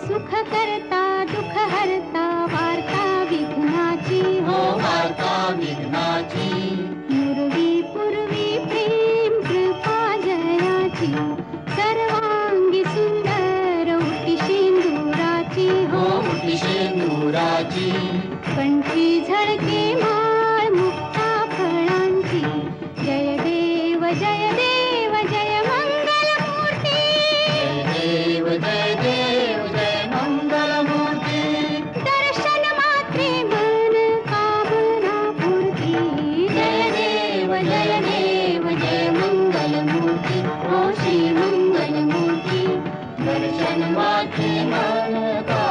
सुख करता दुःख हरता वार्ता विघ्नाची हो। वार्ता विघ्नाची। पूर्वी पूर्वी प्रेम कृपा जयाची। सर्वांगी सुंदर शेंदुराची हो। उठी शेंदुराची कंठी झळके Mon Mon Mon Mon